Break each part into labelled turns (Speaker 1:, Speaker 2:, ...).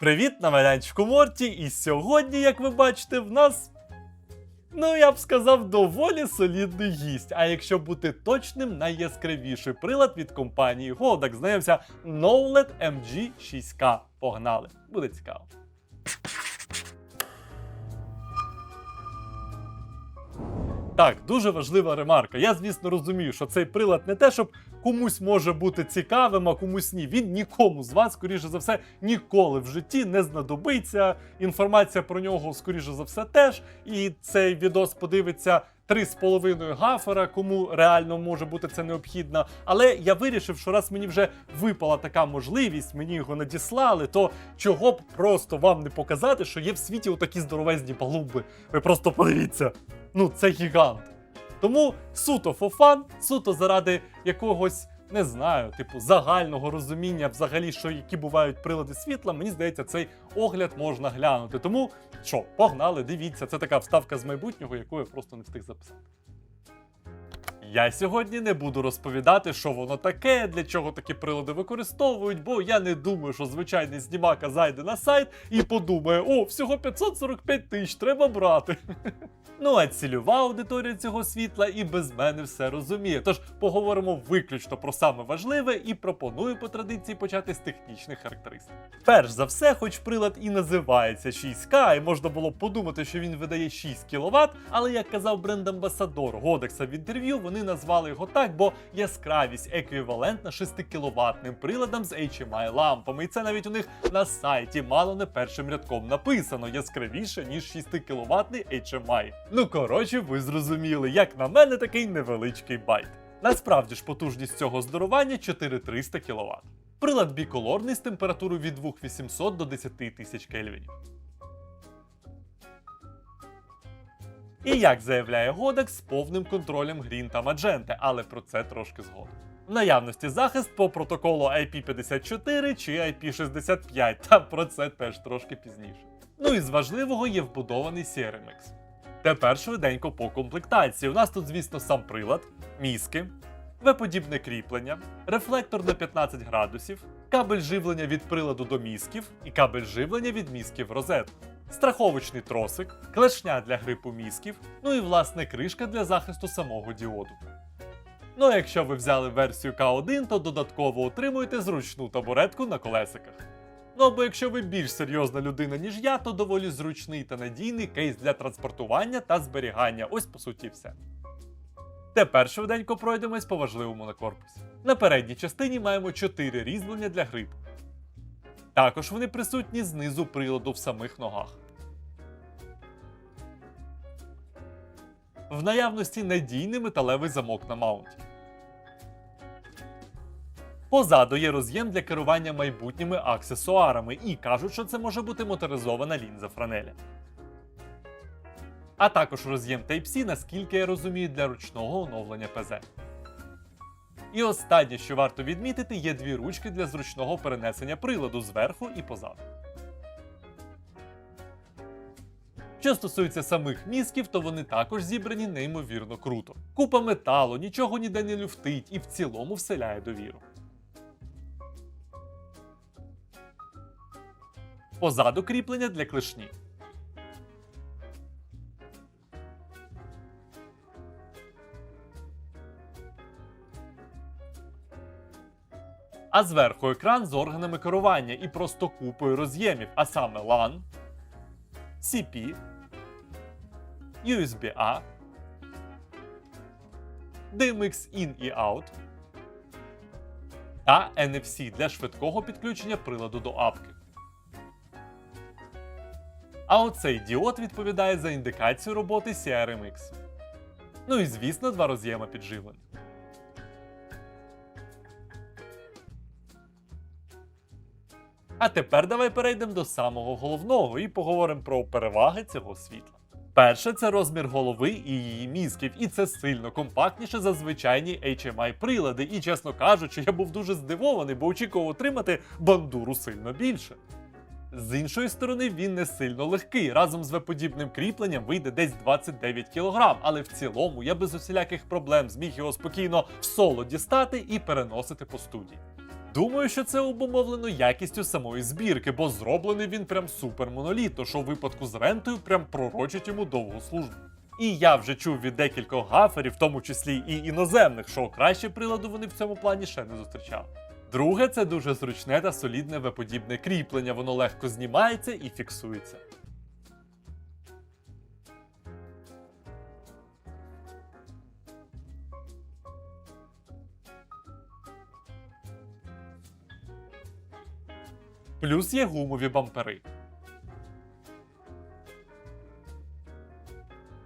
Speaker 1: Привіт на майданчику Морті, і сьогодні, як ви бачите, в нас. Ну, я б сказав, доволі солідний гість. А якщо бути точним, найяскравіший прилад від компанії Голдак Знаємося Knowlet MG 6K. Погнали! Буде цікаво. Так, дуже важлива ремарка. Я, звісно, розумію, що цей прилад не те, щоб комусь може бути цікавим, а комусь ні. Він нікому з вас, скоріше за все, ніколи в житті не знадобиться. Інформація про нього, скоріше за все, теж. І цей відос подивиться. Три з половиною гафера, кому реально може бути це необхідно. Але я вирішив, що раз мені вже випала така можливість, мені його надіслали, то чого б просто вам не показати, що є в світі отакі здоровезні палуби. Ви просто подивіться. Ну, це гігант. Тому суто фофан, суто заради якогось, не знаю, типу загального розуміння, взагалі, що які бувають прилади світла, мені здається, цей огляд можна глянути. Тому що, погнали, дивіться, це така вставка з майбутнього, яку я просто не встиг записати. Я сьогодні не буду розповідати, що воно таке, для чого такі прилади використовують, бо я не думаю, що звичайний знімака зайде на сайт і подумає: о, всього 545 тисяч, треба брати. Ну а цільова аудиторія цього світла і без мене все розуміє. Тож поговоримо виключно про саме важливе і пропоную по традиції почати з технічних характеристик. Перш за все, хоч прилад і називається 6К, і можна було подумати, що він видає 6 кВт, але як казав бренд-амбасадор Годекса в інтерв'ю, вони назвали його так, бо яскравість еквівалентна 6 кВт приладам з HMI лампами. І це навіть у них на сайті мало не першим рядком написано яскравіше, ніж 6 кВт HMI. Ну коротше, ви зрозуміли, як на мене такий невеличкий байт. Насправді ж потужність цього здорування 4300 кВт. Прилад біколорний з температурою від 2800 до 10000 кельвінів. І як заявляє Godak, з повним контролем Green та Magenta, але про це трошки згодом. В наявності захист по протоколу IP54 чи IP65, та про це теж трошки пізніше. Ну і з важливого є вбудований CRMX. Тепер швиденько по комплектації. У нас тут, звісно, сам прилад, мізки, V-подібне кріплення, рефлектор на 15 градусів, кабель живлення від приладу до мізків і кабель живлення від мізків розетку, страховочний тросик, клешня для грипу мізків, ну і власне кришка для захисту самого діоду. Ну а якщо ви взяли версію К1, то додатково отримуєте зручну табуретку на колесиках. Ну або якщо ви більш серйозна людина, ніж я, то доволі зручний та надійний кейс для транспортування та зберігання. Ось по суті все. Тепер швиденько пройдемось по важливому на корпусі. На передній частині маємо 4 різьблення для грипу. Також вони присутні знизу приладу в самих ногах. В наявності надійний металевий замок на маунті. Позаду є роз'єм для керування майбутніми аксесуарами, і кажуть, що це може бути моторизована лінза франеля. А також роз'єм Type-C, наскільки я розумію, для ручного оновлення ПЗ. І останнє, що варто відмітити, є дві ручки для зручного перенесення приладу зверху і позаду. Що стосується самих мізків, то вони також зібрані неймовірно круто. Купа металу, нічого ніде не люфтить і в цілому вселяє довіру. Позаду кріплення для клешні. А зверху екран з органами керування і просто купою роз'ємів, а саме LAN, CP, USB-A, DMX In і Out та NFC для швидкого підключення приладу до апки. А оцей діод відповідає за індикацію роботи CRMX. Ну і звісно, два роз'єма підживлення. А тепер давай перейдемо до самого головного і поговоримо про переваги цього світла. Перше це розмір голови і її мізків, і це сильно компактніше за звичайні HMI прилади. І, чесно кажучи, я був дуже здивований, бо очікував отримати бандуру сильно більше. З іншої сторони, він не сильно легкий. Разом з веподібним кріпленням вийде десь 29 кг, але в цілому я без усіляких проблем зміг його спокійно в соло дістати і переносити по студії. Думаю, що це обумовлено якістю самої збірки, бо зроблений він прям супер монолітно, що в випадку з рентою прям пророчить йому довгу службу. І я вже чув від декількох гаферів, в тому числі і іноземних, що краще приладу вони в цьому плані ще не зустрічали. Друге, це дуже зручне та солідне веподібне кріплення, воно легко знімається і фіксується. Плюс є гумові бампери.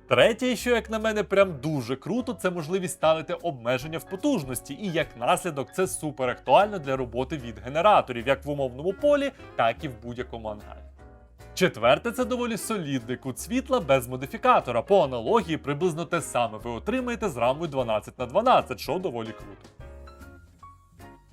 Speaker 1: Третє, що, як на мене, прям дуже круто, це можливість ставити обмеження в потужності, і як наслідок це супер актуально для роботи від генераторів, як в умовному полі, так і в будь-якому ангарі. Четверте, це доволі солідний кут світла без модифікатора. По аналогії приблизно те саме ви отримаєте з рамою 12 на 12, що доволі круто.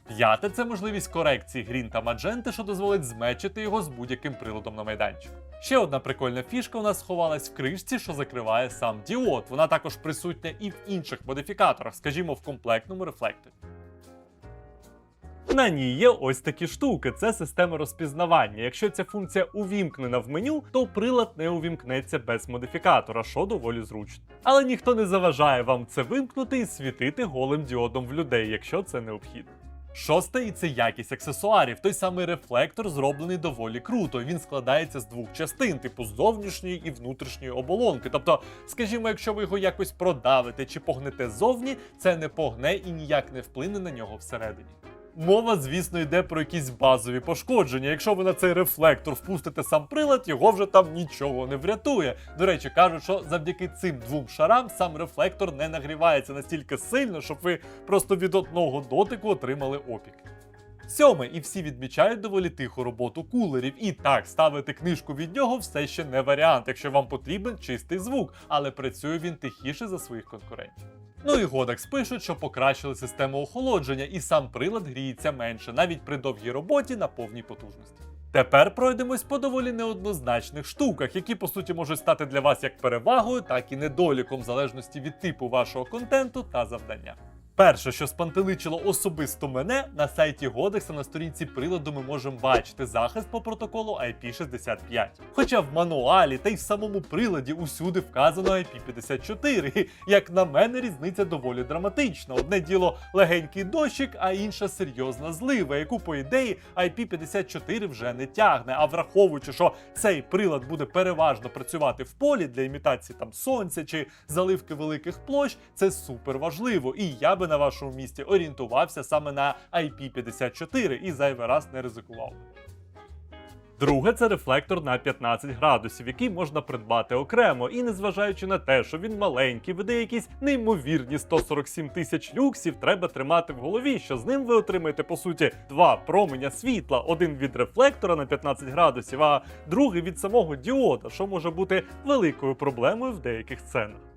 Speaker 1: П'яте це можливість корекції грін та мадженти, що дозволить змечити його з будь-яким приладом на майданчику. Ще одна прикольна фішка у нас сховалась в кришці, що закриває сам діод. Вона також присутня і в інших модифікаторах, скажімо, в комплектному рефлекторі. На ній є ось такі штуки. Це система розпізнавання. Якщо ця функція увімкнена в меню, то прилад не увімкнеться без модифікатора, що доволі зручно. Але ніхто не заважає вам це вимкнути і світити голим діодом в людей, якщо це необхідно. Шосте, і це якість аксесуарів. Той самий рефлектор зроблений доволі круто. Він складається з двох частин, типу зовнішньої і внутрішньої оболонки. Тобто, скажімо, якщо ви його якось продавите чи погнете ззовні, це не погне і ніяк не вплине на нього всередині. Мова, звісно, йде про якісь базові пошкодження. Якщо ви на цей рефлектор впустите сам прилад, його вже там нічого не врятує. До речі, кажуть, що завдяки цим двом шарам сам рефлектор не нагрівається настільки сильно, щоб ви просто від одного дотику отримали опік. Сьоме, і всі відмічають доволі тиху роботу кулерів. І так, ставити книжку від нього все ще не варіант, якщо вам потрібен чистий звук, але працює він тихіше за своїх конкурентів. Ну і Godax пишуть, що покращили систему охолодження, і сам прилад гріється менше, навіть при довгій роботі на повній потужності. Тепер пройдемось по доволі неоднозначних штуках, які по суті можуть стати для вас як перевагою, так і недоліком, в залежності від типу вашого контенту та завдання. Перше, що спантеличило особисто мене, на сайті Годекса на сторінці приладу ми можемо бачити захист по протоколу IP65. Хоча в мануалі та й в самому приладі усюди вказано IP54. Як на мене, різниця доволі драматична. Одне діло легенький дощик, а інша серйозна злива, яку, по ідеї, IP54 вже не тягне. А враховуючи, що цей прилад буде переважно працювати в полі для імітації там сонця чи заливки великих площ, це супер важливо. І я би на вашому місці орієнтувався саме на IP54 і зайвий раз не ризикував. Друге це рефлектор на 15 градусів, який можна придбати окремо, і незважаючи на те, що він маленький, веде якісь неймовірні 147 тисяч люксів, треба тримати в голові, що з ним ви отримаєте по суті два променя світла: один від рефлектора на 15 градусів, а другий від самого діода, що може бути великою проблемою в деяких сценах.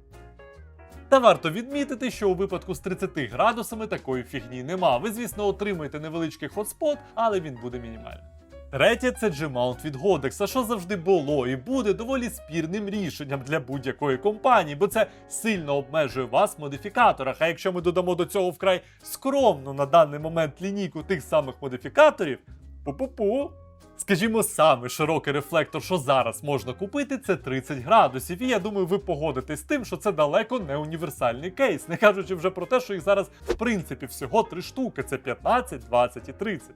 Speaker 1: Та варто відмітити, що у випадку з 30 градусами такої фігні нема. Ви, звісно, отримаєте невеличкий хотспот, але він буде мінімальний. Третє це G-Mount від Godex, що завжди було і буде доволі спірним рішенням для будь-якої компанії, бо це сильно обмежує вас в модифікаторах. А якщо ми додамо до цього вкрай скромну на даний момент лінійку тих самих модифікаторів, пу-пу-пу. Скажімо, саме широкий рефлектор, що зараз можна купити, це 30 градусів. І я думаю, ви погодитесь з тим, що це далеко не універсальний кейс, не кажучи вже про те, що їх зараз в принципі всього три штуки: це 15, 20 і 30.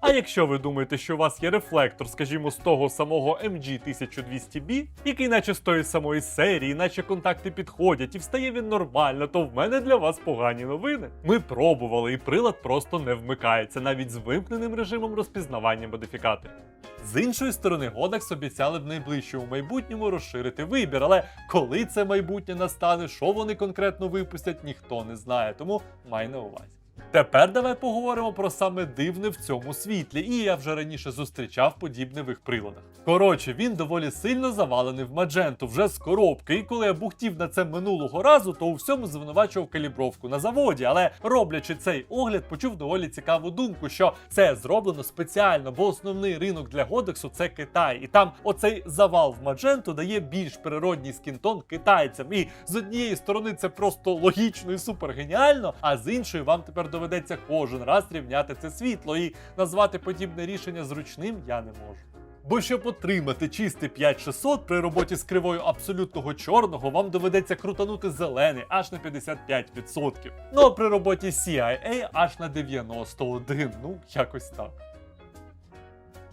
Speaker 1: А якщо ви думаєте, що у вас є рефлектор, скажімо, з того самого MG1200B, який наче з тої самої серії, наче контакти підходять і встає він нормально, то в мене для вас погані новини. Ми пробували, і прилад просто не вмикається, навіть з вимкненим режимом розпізнавання модифікаторів. З іншої сторони, Godax обіцяли в найближчому майбутньому розширити вибір, але коли це майбутнє настане, що вони конкретно випустять, ніхто не знає, тому май на увазі. Тепер давай поговоримо про саме дивне в цьому світлі, і я вже раніше зустрічав подібне в їх приладах. Коротше, він доволі сильно завалений в мадженту вже з коробки. І коли я бухтів на це минулого разу, то у всьому звинувачував калібровку на заводі. Але роблячи цей огляд, почув доволі цікаву думку, що це зроблено спеціально, бо основний ринок для Годексу це Китай, і там оцей завал в мадженту дає більш природній скінтон китайцям. І з однієї сторони це просто логічно і супер геніально, а з іншої вам тепер доведеться доведеться кожен раз рівняти це світло, і назвати подібне рішення зручним я не можу. Бо щоб отримати чистий 5600 при роботі з кривою абсолютного чорного, вам доведеться крутанути зелений аж на 55%. Ну а при роботі CIA аж на 91%. Ну, якось так.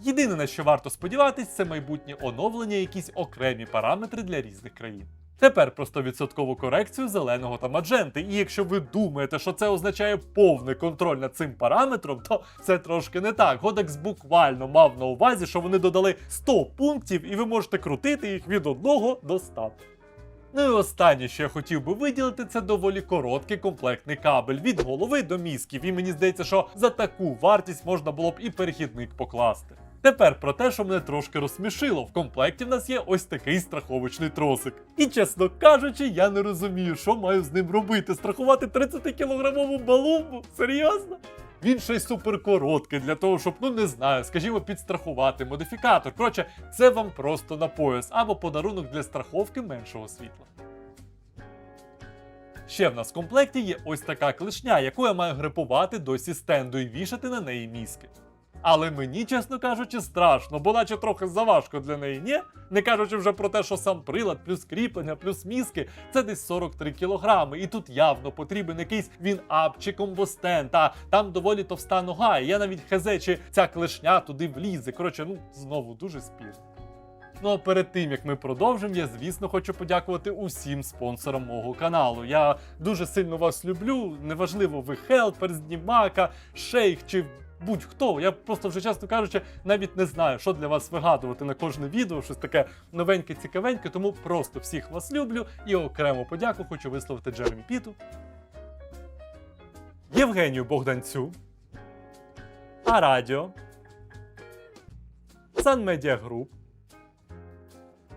Speaker 1: Єдине на що варто сподіватись, це майбутнє оновлення, якісь окремі параметри для різних країн. Тепер про 100% корекцію зеленого та мадженти. І якщо ви думаєте, що це означає повний контроль над цим параметром, то це трошки не так. Годекс буквально мав на увазі, що вони додали 100 пунктів, і ви можете крутити їх від 1 до 100. Ну і останнє, що я хотів би виділити, це доволі короткий комплектний кабель від голови до мізків. І мені здається, що за таку вартість можна було б і перехідник покласти. Тепер про те, що мене трошки розсмішило. В комплекті в нас є ось такий страховочний тросик. І чесно кажучи, я не розумію, що маю з ним робити. Страхувати 30-кілограмову балумбу? Серйозно? Він ще й супер короткий для того, щоб, ну не знаю, скажімо, підстрахувати модифікатор. Коротше, це вам просто на пояс або подарунок для страховки меншого світла. Ще в нас в комплекті є ось така клешня, яку я маю грипувати до стенду і вішати на неї мізки. Але мені, чесно кажучи, страшно, бо наче трохи заважко для неї, ні? Не кажучи вже про те, що сам прилад, плюс кріплення, плюс мізки це десь 43 кілограми. І тут явно потрібен якийсь він ап чи комбостен, та там доволі товста нога. І я навіть хезе, чи ця клешня туди влізе. Коротше, ну знову дуже спірно. Ну а перед тим як ми продовжимо, я звісно хочу подякувати усім спонсорам мого каналу. Я дуже сильно вас люблю. Неважливо, ви хелпер, знімака, шейх чи будь-хто. Я просто вже чесно кажучи, навіть не знаю, що для вас вигадувати на кожне відео, щось таке новеньке, цікавеньке. Тому просто всіх вас люблю і окремо подяку хочу висловити Джеремі Піту, Євгенію Богданцю, Арадіо, Сан Медіа Груп,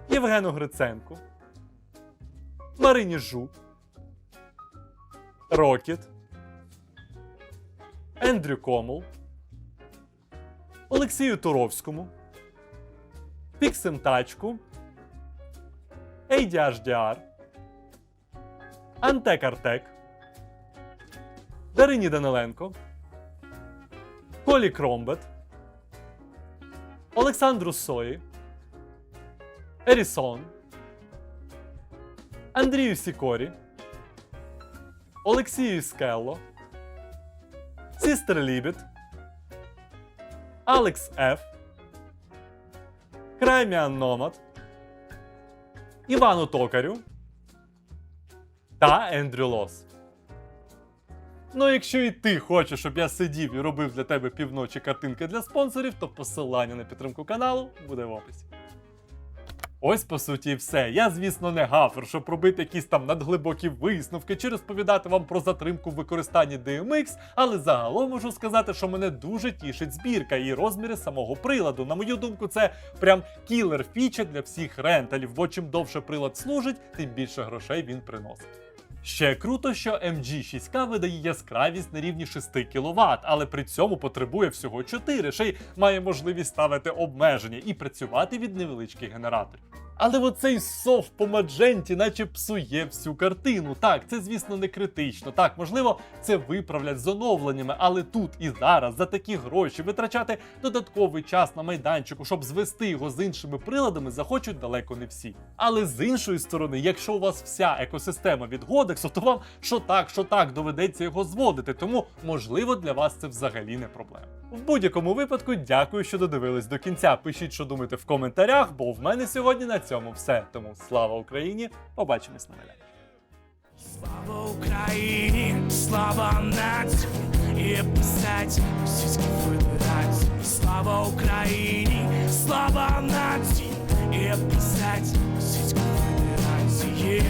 Speaker 1: Євгену Гриценку, Марині Жук, Рокіт, Ендрю Комул, Олексію Туровському, Піксим Тачку, HDR, Антек Артек, Дарині Даниленко, Колі Кромбет, Олександру Сої, Ерісон, Андрію Сікорі, Олексію Скелло, Сістер Лібіт, Алекс Ф, Крайміан Номад, Івану Токарю та Ендрю Лос. Ну, якщо і ти хочеш, щоб я сидів і робив для тебе півночі картинки для спонсорів, то посилання на підтримку каналу буде в описі. Ось по суті все. Я, звісно, не гафер, щоб робити якісь там надглибокі висновки чи розповідати вам про затримку в використанні DMX, але загалом можу сказати, що мене дуже тішить збірка і розміри самого приладу. На мою думку, це прям кілер фіча для всіх ренталів, бо чим довше прилад служить, тим більше грошей він приносить. Ще круто, що MG6K видає яскравість на рівні 6 кВт, але при цьому потребує всього 4, ще й має можливість ставити обмеження і працювати від невеличких генераторів. Але оцей сов по мадженті, наче псує всю картину. Так, це звісно не критично. Так, можливо, це виправлять з оновленнями, але тут і зараз за такі гроші витрачати додатковий час на майданчику, щоб звести його з іншими приладами, захочуть далеко не всі. Але з іншої сторони, якщо у вас вся екосистема від Годексу, то вам що так, що так доведеться його зводити. Тому можливо для вас це взагалі не проблема. В будь-якому випадку, дякую, що додивились до кінця. Пишіть, що думаєте в коментарях, бо в мене сьогодні на цьому все. Тому слава Україні! Побачимось на майдані.
Speaker 2: Слава Україні, слава нації, і писать російські федерації. Слава Україні, слава нації, і писать російські федерації.